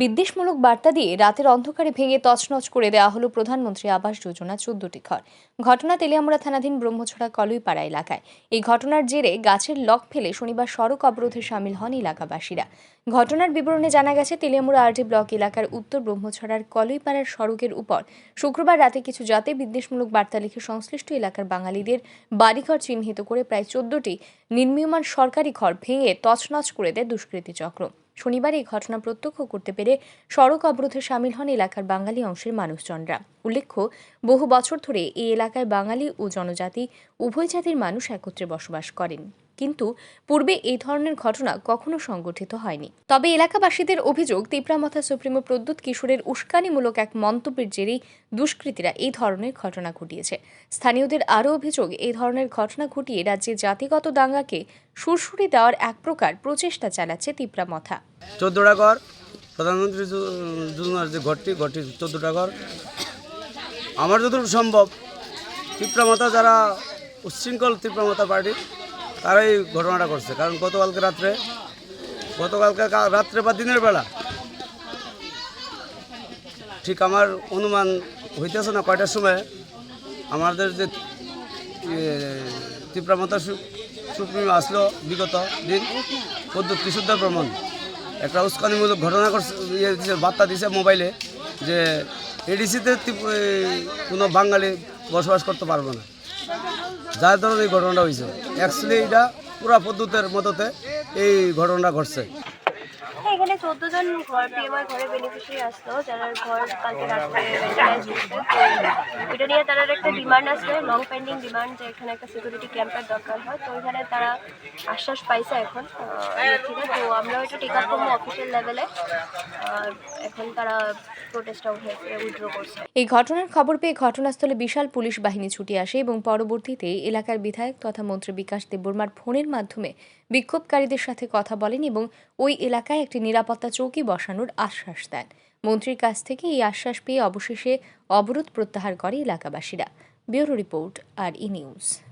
বিদ্বেষমূলক বার্তা দিয়ে রাতের অন্ধকারে ভেঙে তছনছ করে দেওয়া হলো প্রধানমন্ত্রী আবাস যোজনা চোদ্দটি ঘর। ঘটনা তেলিয়ামুড়া থানাধীন ব্রহ্মছড়া কলুইপাড়া এলাকায়। এই ঘটনার জেরে গাছের লক ফেলে শনিবার সড়ক অবরোধে সামিল হন এলাকাবাসীরা। ঘটনার বিবরণে জানা গেছে, তেলিয়ামুড়া আরটি ব্লক এলাকার উত্তর ব্রহ্মছড়ার কলুইপাড়ার সড়কের উপর শুক্রবার রাতে কিছু জাতে বিদ্বেষমূলক বার্তা লিখে সংশ্লিষ্ট এলাকার বাঙালিদের বাড়িঘর চিহ্নিত করে প্রায় চোদ্দটি নির্মীয়মান সরকারি ঘর ভেঙে তছনছ করে দেয় দুষ্কৃতী চক্র। শনিবার এই ঘটনা প্রত্যক্ষ করতে পেরে সড়ক অবরোধে সামিল হন এলাকার বাঙালি অংশের মানুষজনরা। উল্লেখ্য, বহু বছর ধরে এই এলাকায় বাঙালি ও জনজাতি উভয় জাতির মানুষ একত্রে বসবাস করেন। কিন্তু পূর্বে এই ধরনের ঘটনা কখনো সংগঠিত হয়নি। তবে এলাকাবাসীদের অভিযোগ তিপ্রামথা সুপ্রিমো প্রদ্যুৎ কিশোরের উস্কানিমূলক এক মন্তব্যের জেরেই দুষ্কৃতীরা এই ধরনের ঘটনা ঘটিয়েছে। স্থানীয়দের আরও অভিযোগ, এই ধরনের ঘটনা ঘটিয়ে রাজ্যে জাতিগত দাঙ্গাকে সুরসুরি দেওয়ার এক প্রকার প্রচেষ্টা চালাচ্ছে তিপ্রামথা চোদ্দোটা প্রধানমন্ত্রী যোজনার যে ঘরটি ঘরটি চোদ্দোটা ঘর। আমার যতটুকু সম্ভব তীব্রমাতা যারা উচ্ছৃঙ্খল তীব্রমাতা তারাই ঘটনাটা করছে। কারণ গতকালকে রাত্রে গতকালকে রাত্রে বা দিনের বেলা ঠিক আমার অনুমান হইতেছে না কয়টার সময় আমাদের যে তীব্রমাতা সুপ্রিম আসলো বিগত দিন। পদ্ধতি কিশোরদার ভ্রমণ একটা উস্কানিমূলক ঘটনা করছে ইয়ে বার্তা দিছে মোবাইলে যে এডিসিতে কোনো বাঙালি বসবাস করতে পারব না। যার ধরনের এই ঘটনাটা হয়েছে। অ্যাকচুয়ালি এটা পুরা পদ্ধতির মতোতে এই ঘটনাটা ঘটছে। এখানে চোদ্দ জন ঘর পিএমআই ঘরে বেনিফিশিয়ারি আসতো, যারা ঘর কালকে রাত্রে এটা নিয়ে তাদের একটা ডিমান্ড আছে লং পেন্ডিং ডিমান্ড যে এখানে একটা সিকিউরিটি ক্যাম্পের দরকার হয়। তো এখানে তারা আশ্বাস পাইছে এখন ইয়ে থেকে তো আমরাও এটা টেক করব অফিসিয়াল লেভেলে এখন তারা এই ঘটনার খবর পেয়ে ঘটনাস্থলে বিশাল পুলিশ বাহিনী ছুটে আসে এবং পরবর্তীতে এলাকার বিধায়ক তথা মন্ত্রী বিকাশ দেববর্মার ফোনের মাধ্যমে বিক্ষোভকারীদের সাথে কথা বলেন এবং ওই এলাকায় একটি নিরাপত্তা চৌকি বসানোর আশ্বাস দেন। মন্ত্রীর কাছ থেকে এই আশ্বাস পেয়ে অবশেষে অবরোধ প্রত্যাহার করে এলাকাবাসীরা। Bureau report R E news.